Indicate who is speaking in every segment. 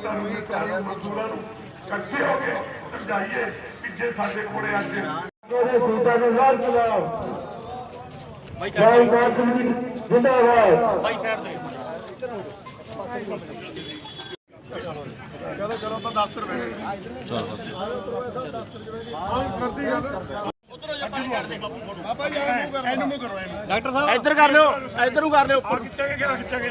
Speaker 1: ਦੋਸਤਾਂ ਨੂੰ ਮਿੱਤਰਾਂ ਨੂੰ ਮਜ਼ਦੂਰਾਂ ਨੂੰ ਇਕੱਠੇ ਹੋ ਕੇ ਸਮਝਾਈਏ ਕਿ ਜੇ ਸਾਡੇ ਕੋਲੇ ਅੱਜ
Speaker 2: ਮੇਰੇ ਸੂਤਾਂ ਨੂੰ ਲਾਲ ਸਲਾਮ ਭਾਈ ਬਾਦਲ ਜੀ ਜਿੰਦਾਬਾਦ
Speaker 3: ਇੱਧਰ ਕਰ ਲਿਓ ਇੱਧਰ ਨੂੰ ਕਰ ਲਿਓ
Speaker 1: ਆ ਖਿੱਚਾਂਗੇ ਕਿਆ ਖਿੱਚਾਂਗੇ?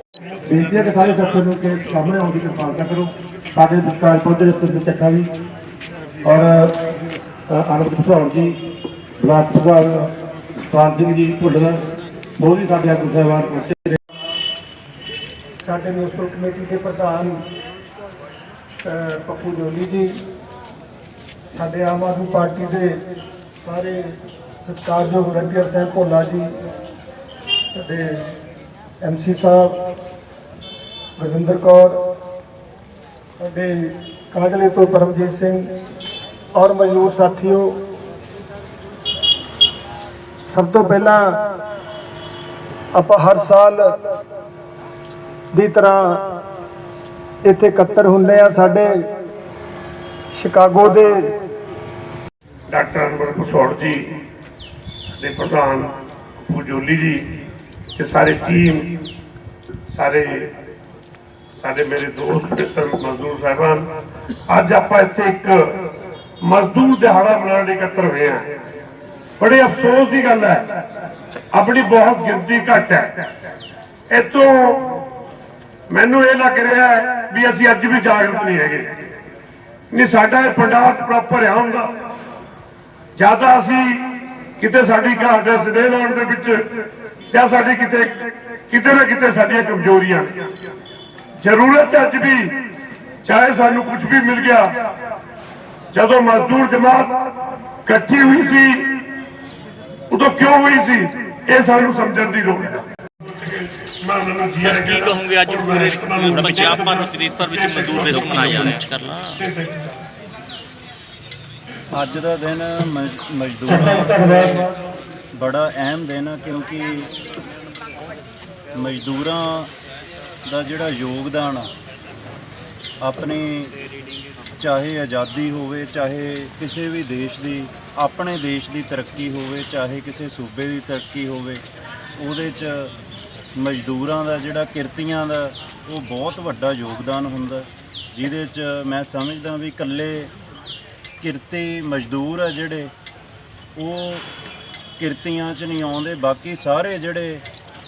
Speaker 2: ਬੇਨਤੀ ਹੈ ਕਿ ਸਾਰੇ ਦਰਸ਼ਕ ਨੂੰ ਕਿ ਸਾਹਮਣੇ ਆਉਣ ਦੀ ਕਿਰਪਾਲਤਾ ਕਰੋ। ਸਾਡੇ ਵਿਚਕਾਰ ਪਹੁੰਚੇ ਰਸਤੇ ਵਿੱਚ ਚੱਕਾ ਵੀ ਔਰ ਅਨੰਦ ਭਸੌਰ ਜੀ, ਬਲਾਕ ਪ੍ਰਧਾਨ ਸਤਾਨ ਸਿੰਘ ਜੀ ਢੁੱਲਰ ਬਹੁਤ ਹੀ ਸਾਡੇ ਆਗੂ ਸਾਹਿਬਾਨ ਪਹੁੰਚੇ ਨੇ। ਸਾਡੇ ਮਿਊਨਿਸਪਲ ਕਮੇਟੀ ਦੇ ਪ੍ਰਧਾਨ ਪੱਪੂ ਜੋਲੀ ਜੀ, ਸਾਡੇ ਆਮ ਆਦਮੀ ਪਾਰਟੀ ਦੇ ਸਾਰੇ ਸਤਿਕਾਰਯੋਗ ਰਣਜੀਤ ਸਿੰਘ ਭੋਲਾ ਜੀ, ਸਾਡੇ ਐਮਸੀ ਸਾਹਿਬ ਗੁਰਵਿੰਦਰ ਕੌਰ, ਸਾਡੇ ਕਾਜਲੇ ਤੋਂ ਪਰਮਜੀਤ ਸਿੰਘ ਔਰ ਮਜ਼ਦੂਰ ਸਾਥੀਓ, ਸਭ ਤੋਂ ਪਹਿਲਾਂ ਆਪਾਂ ਹਰ ਸਾਲ ਦੀ ਤਰ੍ਹਾਂ ਇੱਥੇ ਇਕੱਤਰ ਹੁੰਦੇ ਆ ਸਾਡੇ ਸ਼ਿਕਾਗੋ ਦੇ
Speaker 1: ਡਾਕਟਰ ਅਨਵਰ ਭਸੌੜ ਜੀ ਦੇ ਪ੍ਰਧਾਨ ਪੂਜੋਲੀ ਜੀ ਤੇ ਸਾਰੇ ਟੀਮ ਸਾਰੇ ਸਾਡੇ ਮੇਰੇ ਦੋਸਤ ਮਿੱਤਰ ਮਜ਼ਦੂਰ ਸਾਹਿਬਾਨ, ਅੱਜ ਆਪਾਂ ਇੱਥੇ ਇੱਕ ਮਜ਼ਦੂਰ ਦਿਹਾੜਾ ਮਨਾਉਣ ਲਈ ਇਕੱਤਰ ਹੋਏ ਆ ਬੜੇ ਅਫਸੋਸ ਦੀ ਗੱਲ ਹੈ, ਆਪਣੀ ਬਹੁਤ ਗਿਣਤੀ ਘੱਟ ਹੈ। ਇਤੋਂ ਮੈਨੂੰ ਇਹ ਲੱਗ ਰਿਹਾ ਵੀ ਅਸੀਂ ਅੱਜ ਵੀ ਜਾਗਰੂਕ ਨਹੀਂ ਹੈਗੇ। ਨਹੀਂ, ਸਾਡਾ ਇਹ ਪੰਡਾਤ ਪ੍ਰੋਪਰ ਆ ਹੁੰਦਾ। ਜ਼ਿਆਦਾ ਅਸੀਂ ਕਿਤੇ ਸਾਡੀ ਘਾਟ ਹੈ ਸਦੇ ਲਾਉਣ ਦੇ ਵਿੱਚ, ਜਾਂ ਸਾਡੀ ਕਿਤੇ ਕਿਤੇ ਨਾ ਕਿਤੇ ਸਾਡੀਆਂ ਕਮਜ਼ੋਰੀਆਂ। ਜ਼ਰੂਰਤ ਹੈ ਅੱਜ ਵੀ ਚਾਹੇ ਸਾਨੂੰ ਕੁਝ ਵੀ ਮਿਲ ਗਿਆ। ਜਦੋਂ ਮਜ਼ਦੂਰ ਜਮਾਤ ਇਕੱਠੀ ਹੋਈ ਸੀ ਉਦੋਂ ਕਿਉਂ ਹੋਈ ਸੀ ਇਹ ਸਾਨੂੰ ਸਮਝਣ ਦੀ ਲੋੜ ਹੈ।
Speaker 4: ਸਰ ਕੀ ਕਹੋਗੇ ਅੱਜ ਪੂਰੇ ਪੰਜਾਬ ਭਰ ਵਿੱਚ ਦੇਸ਼ ਭਰ ਵਿੱਚ ਮਜ਼ਦੂਰ ਦਿਵਸ ਮਨਾਇਆ ਜਾ ਰਿਹਾ ਹੈ
Speaker 5: ਅੱਜ ਦਾ ਦਿਨ ਮਜ਼- ਮਜ਼ਦੂਰਾਂ ਵਾਸਤੇ ਬੜਾ ਅਹਿਮ ਦਿਨ ਹੈ ਕਿਉਂਕਿ ਮਜ਼ਦੂਰਾਂ ਦਾ ਜਿਹੜਾ ਯੋਗਦਾਨ ਆ, ਆਪਣੀ ਚਾਹੇ ਆਜ਼ਾਦੀ ਹੋਵੇ ਚਾਹੇ ਕਿਸੇ ਵੀ ਦੇਸ਼ ਦੀ ਆਪਣੇ ਦੇਸ਼ ਦੀ ਤਰੱਕੀ ਹੋਵੇ ਚਾਹੇ ਕਿਸੇ ਸੂਬੇ ਦੀ ਤਰੱਕੀ ਹੋਵੇ ਉਹਦੇ 'ਚ ਮਜ਼ਦੂਰਾਂ ਦਾ ਜਿਹੜਾ ਕਿਰਤੀਆਂ ਦਾ ਉਹ ਬਹੁਤ ਵੱਡਾ ਯੋਗਦਾਨ ਹੁੰਦਾ। ਜਿਹਦੇ 'ਚ ਮੈਂ ਸਮਝਦਾ ਵੀ ਇਕੱਲੇ ਕਿਰਤੀ ਮਜ਼ਦੂਰ ਆ ਜਿਹੜੇ ਉਹ ਕਿਰਤੀਆਂ 'ਚ ਨਹੀਂ ਆਉਂਦੇ ਬਾਕੀ ਸਾਰੇ ਜਿਹੜੇ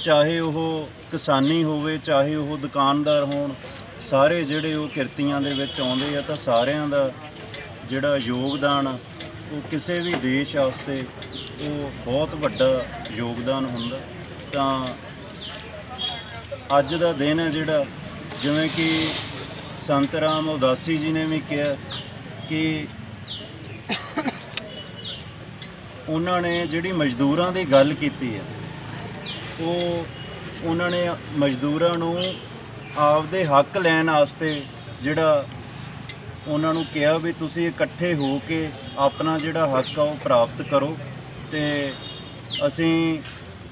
Speaker 5: ਚਾਹੇ ਉਹ ਕਿਸਾਨੀ ਹੋਵੇ ਚਾਹੇ ਉਹ ਦੁਕਾਨਦਾਰ ਹੋਣ ਸਾਰੇ ਜਿਹੜੇ ਉਹ ਕਿਰਤੀਆਂ ਦੇ ਵਿੱਚ ਆਉਂਦੇ ਆ ਤਾਂ ਸਾਰਿਆਂ ਦਾ ਜਿਹੜਾ ਯੋਗਦਾਨ ਆ, ਉਹ ਕਿਸੇ ਵੀ ਦੇਸ਼ ਵਾਸਤੇ ਉਹ ਬਹੁਤ ਵੱਡਾ ਯੋਗਦਾਨ ਹੁੰਦਾ। ਤਾਂ ਅੱਜ ਦਾ ਦਿਨ ਹੈ ਜਿਹੜਾ ਜਿਵੇਂ ਕਿ ਸੰਤ ਰਾਮ ਉਦਾਸੀ ਜੀ ਨੇ ਵੀ ਕਿਹਾ ਕਿ ਉਹਨਾਂ ਨੇ ਜਿਹੜੀ ਮਜ਼ਦੂਰਾਂ ਦੀ ਗੱਲ ਕੀਤੀ ਹੈ ਉਹ ਉਹਨਾਂ ਨੇ ਮਜ਼ਦੂਰਾਂ ਨੂੰ ਆਪਦੇ ਹੱਕ ਲੈਣ ਵਾਸਤੇ ਜਿਹੜਾ ਉਹਨਾਂ ਨੂੰ ਕਿਹਾ ਵੀ ਤੁਸੀਂ ਇਕੱਠੇ ਹੋ ਕੇ ਆਪਣਾ ਜਿਹੜਾ ਹੱਕ ਆ ਉਹ ਪ੍ਰਾਪਤ ਕਰੋ ਤੇ ਅਸੀਂ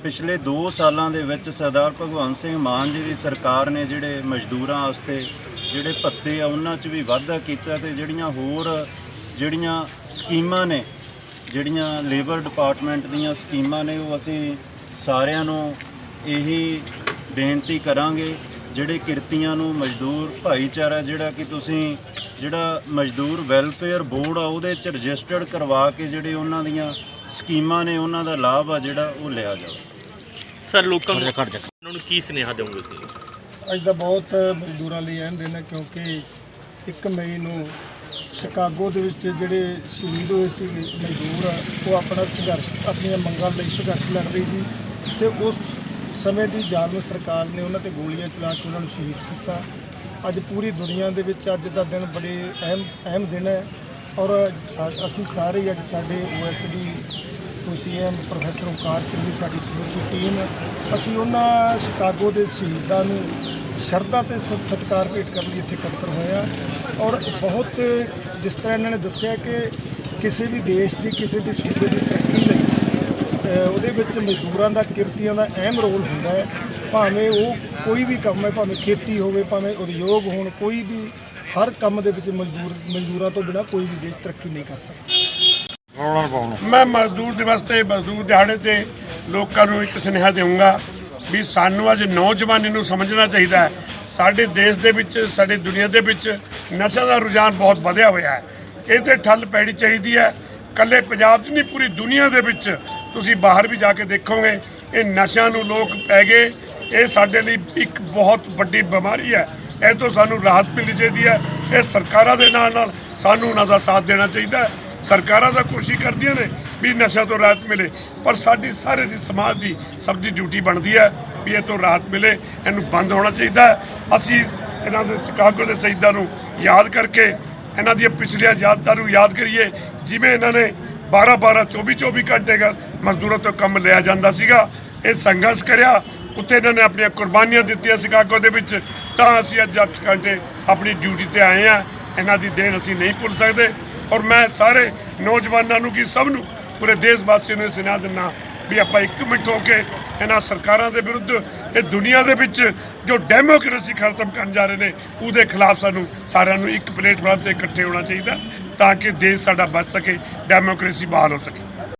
Speaker 5: ਪਿਛਲੇ 2 ਸਾਲਾਂ ਦੇ ਵਿੱਚ ਸਰਦਾਰ ਭਗਵੰਤ ਸਿੰਘ ਮਾਨ ਜੀ ਦੀ ਸਰਕਾਰ ਨੇ ਜਿਹੜੇ ਮਜ਼ਦੂਰਾਂ ਵਾਸਤੇ ਜਿਹੜੇ ਭੱਤੇ ਆ ਉਹਨਾਂ 'ਚ ਵੀ ਵਾਧਾ ਕੀਤਾ ਤੇ ਜਿਹੜੀਆਂ ਹੋਰ ਜਿਹੜੀਆਂ ਸਕੀਮਾਂ ਨੇ, ਜਿਹੜੀਆਂ ਲੇਬਰ ਡਿਪਾਰਟਮੈਂਟ ਦੀਆਂ ਸਕੀਮਾਂ ਨੇ ਉਹ ਅਸੀਂ ਸਾਰਿਆਂ ਨੂੰ ਇਹੀ ਬੇਨਤੀ ਕਰਾਂਗੇ ਜਿਹੜੇ ਕਿਰਤੀਆਂ ਨੂੰ ਮਜ਼ਦੂਰ ਭਾਈਚਾਰਾ ਜਿਹੜਾ ਕਿ ਤੁਸੀਂ ਜਿਹੜਾ ਮਜ਼ਦੂਰ ਵੈਲਫੇਅਰ ਬੋਰਡ ਆ ਉਹਦੇ ਚ ਰਜਿਸਟਰਡ ਕਰਵਾ ਕੇ ਜਿਹੜੇ ਉਹਨਾਂ ਦੀਆਂ ਸਕੀਮਾਂ ਨੇ ਉਹਨਾਂ ਦਾ ਲਾਭ ਆ ਜਿਹੜਾ ਉਹ ਲਿਆ ਜਾਵੇ।
Speaker 4: ਸਰ ਲੋਕਾਂ ਨੂੰ ਉਹਨਾਂ ਨੂੰ ਕੀ ਸੁਨੇਹਾ ਦੇਵੋਗੇ ਤੁਸੀਂ?
Speaker 6: ਅੱਜ ਦਾ ਬਹੁਤ ਮਜ਼ਦੂਰਾਂ ਲਈ ਅਹਿਮ ਦਿਨ ਹੈ ਕਿਉਂਕਿ 1 ਮਈ ਨੂੰ ਸ਼ਿਕਾਗੋ ਦੇ ਵਿੱਚ ਜਿਹੜੇ ਸ਼ਹੀਦ ਹੋਏ ਸੀ ਮਜ਼ਦੂਰ ਆ, ਉਹ ਆਪਣਾ ਸੰਘਰਸ਼ ਆਪਣੀਆਂ ਮੰਗਾਂ ਲਈ ਸੰਘਰਸ਼ ਲੜ ਰਹੀ ਸੀ ਤੇ ਉਸ ਸਮੇਂ ਦੀ ਜ਼ਾਲਮ ਸਰਕਾਰ ਨੇ ਉਹਨਾਂ ਤੇ ਗੋਲੀਆਂ ਚਲਾ ਕੇ ਉਹਨਾਂ ਨੂੰ ਸ਼ਹੀਦ ਕੀਤਾ। ਅੱਜ ਪੂਰੀ ਦੁਨੀਆ ਦੇ ਵਿੱਚ ਅੱਜ ਦਾ ਦਿਨ ਬੜੇ ਅਹਿਮ ਅਹਿਮ ਦਿਨ ਹੈ ਔਰ ਸਾ- ਅਸੀਂ ਸਾਰੇ ਅੱਜ ਸਾਡੇ OSD M professor Onkar Singh ਦੀ ਸਾਡੀ ਸਮੁੱਚੀ ਟੀਮ, ਅਸੀਂ ਉਹਨਾਂ ਸ਼ਿਕਾਗੋ ਦੇ ਸ਼ਹੀਦਾਂ ਨੂੰ ਸ਼ਰਧਾ ਤੇ ਸ- ਸਤਿਕਾਰ ਭੇਟ ਕਰਨ ਲਈ ਇੱਥੇ ਇਕੱਤਰ ਹੋਏ ਹਾਂ ਔਰ ਬਹੁਤ ਜਿਸ ਤਰ੍ਹਾਂ ਇਹਨਾਂ ਨੇ ਦੱਸਿਆ ਕਿ ਕਿਸੇ ਵੀ ਦੇਸ਼ ਦੀ, ਕਿਸੇ ਵੀ ਸੂਬੇ ਦੀ ਤਰੱਕੀ ਲਈ ਉਹਦੇ ਵਿੱਚ ਮਜ਼ਦੂਰਾਂ ਦਾ ਕਿਰਤੀਆਂ ਦਾ ਅਹਿਮ ਰੋਲ ਹੁੰਦਾ ਹੈ। ਭਾਵੇਂ ਉਹ ਕੋਈ ਵੀ ਕੰਮ ਹੈ ਭਾਵੇਂ ਖੇਤੀ ਹੋਵੇ ਭਾਵੇਂ ਉਦਯੋਗ ਹੋਣ ਕੋਈ ਵੀ ਹਰ ਕੰਮ ਦੇ ਵਿੱਚ ਮਜ਼ਦੂਰ ਮਜ਼ਦੂਰਾਂ ਤੋਂ ਬਿਨਾਂ ਕੋਈ ਵੀ ਦੇਸ਼ ਤਰੱਕੀ ਨਹੀਂ ਕਰ ਸਕਦਾ।
Speaker 1: ਮੈਂ ਮਜ਼ਦੂਰ ਦਿਵਸ ਤੇ ਮਜ਼ਦੂਰ ਦਿਹਾੜੇ ਤੇ ਲੋਕਾਂ ਨੂੰ ਇੱਕ ਸੁਨੇਹਾ ਦੇਵਾਂਗਾ ਵੀ ਸਾਨੂੰ ਅੱਜ ਨੌਜਵਾਨੀ ਨੂੰ ਸਮਝਣਾ ਚਾਹੀਦਾ ਹੈ। ਸਾਡੇ ਦੇਸ਼ ਦੇ ਵਿੱਚ ਸਾਡੀ ਦੁਨੀਆ ਦੇ ਵਿੱਚ ਨਸ਼ਾ ਦਾ ਰੁਝਾਨ ਬਹੁਤ ਵਧਿਆ ਹੋਇਆ ਹੈ। ਇਹ ਤੇ ਠੱਲ ਪੈਣੀ ਚਾਹੀਦੀ ਹੈ। ਕੱਲੇ ਪੰਜਾਬ 'ਚ ਨਹੀਂ ਪੂਰੀ ਦੁਨੀਆ ਦੇ ਵਿੱਚ ਤੁਸੀਂ ਬਾਹਰ ਵੀ ਜਾ ਕੇ ਦੇਖੋਗੇ, ਇਹ ਨਸ਼ਿਆਂ ਨੂੰ ਲੋਕ ਪੈ ਗਏ। ਇਹ ਸਾਡੇ ਲਈ ਇੱਕ ਬਹੁਤ ਵੱਡੀ ਬਿਮਾਰੀ ਹੈ। ਇਹ ਤੋਂ ਸਾਨੂੰ ਰਾਹਤ ਮਿਲਣੀ ਚਾਹੀਦੀ ਹੈ। ਇਹ ਸਰਕਾਰਾਂ ਦੇ ਨਾਲ ਨਾਲ ਸਾਨੂੰ ਉਹਨਾਂ ਦਾ ਸਾਥ ਦੇਣਾ ਚਾਹੀਦਾ ਸਰਕਾਰਾਂ ਤਾਂ ਕੋਸ਼ਿਸ਼ ਕਰਦੀਆਂ ਨੇ ਵੀ ਨਸ਼ਾ ਤੋਂ ਰਾਹਤ ਮਿਲੇ, ਪਰ ਸਾਡੀ ਸਾਰੇ ਦੀ ਸਮਾਜ ਦੀ ਸਭ ਦੀ ਡਿਊਟੀ ਬਣਦੀ ਹੈ ਵੀ ਇਹ ਤੋਂ ਰਾਹਤ ਮਿਲੇ। ਇਹਨੂੰ ਬੰਦ ਹੋਣਾ ਚਾਹੀਦਾ ਅਸੀਂ ਇਹਨਾਂ ਦੇ ਸ਼ਿਕਾਗੋ ਦੇ ਸ਼ਹੀਦਾਂ ਨੂੰ ਯਾਦ ਕਰਕੇ, ਇਹਨਾਂ ਦੀਆਂ ਪਿਛਲੀਆਂ ਯਾਦਾਂ ਨੂੰ ਯਾਦ ਕਰੀਏ। ਜਿਵੇਂ ਇਹਨਾਂ ਨੇ 12 12 24 24 ਘੰਟੇ ਦਾ ਮਜ਼ਦੂਰਾਂ ਤੋਂ ਕੰਮ ਲਿਆ ਜਾਂਦਾ ਸੀਗਾ। ਇਹ ਸੰਘਰਸ਼ ਕਰਿਆ। ਉੱਥੇ ਇਹਨਾਂ ਨੇ ਆਪਣੀਆਂ ਕੁਰਬਾਨੀਆਂ ਦਿੱਤੀਆਂ ਸ਼ਿਕਾਗੋ ਦੇ ਵਿੱਚ। ਤਾਂ ਅਸੀਂ ਅੱਜ 8 ਘੰਟੇ ਆਪਣੀ ਡਿਊਟੀ ਤੇ ਆਏ ਆ ਇਹਨਾਂ ਦੀ ਦੇਣ ਅਸੀਂ ਨਹੀਂ ਭੁੱਲ ਸਕਦੇ। ਔਰ ਮੈਂ ਸਾਰੇ ਨੌਜਵਾਨਾਂ ਨੂੰ ਕੀ ਸਭ ਨੂੰ ਪੂਰੇ ਦੇਸ਼ ਵਾਸੀਆਂ ਨੂੰ ਸੁਣਾ ਦਿੰਦਾ ਵੀ ਆਪਾਂ ਇੱਕ ਮਿੰਟ ਹੋ ਕੇ ਇਹਨਾਂ ਸਰਕਾਰਾਂ ਦੇ ਵਿਰੁੱਧ, ਇਹ ਦੁਨੀਆ ਦੇ ਵਿੱਚ ਜੋ ਡੈਮੋਕ੍ਰੇਸੀ ਖਤਮ ਕਰਨ ਜਾ ਰਹੇ ਨੇ, ਉਹਦੇ ਖਿਲਾਫ ਸਾਨੂੰ ਸਾਰਿਆਂ ਨੂੰ ਇੱਕ ਪਲੇਟਫਾਰਮ ਤੇ ਇਕੱਠੇ ਹੋਣਾ ਚਾਹੀਦਾ ਤਾਂ ਕਿ ਦੇਸ਼ ਸਾਡਾ ਬਚ ਸਕੇ, ਡੈਮੋਕ੍ਰੇਸੀ ਬਹਾਲ ਹੋ ਸਕੇ।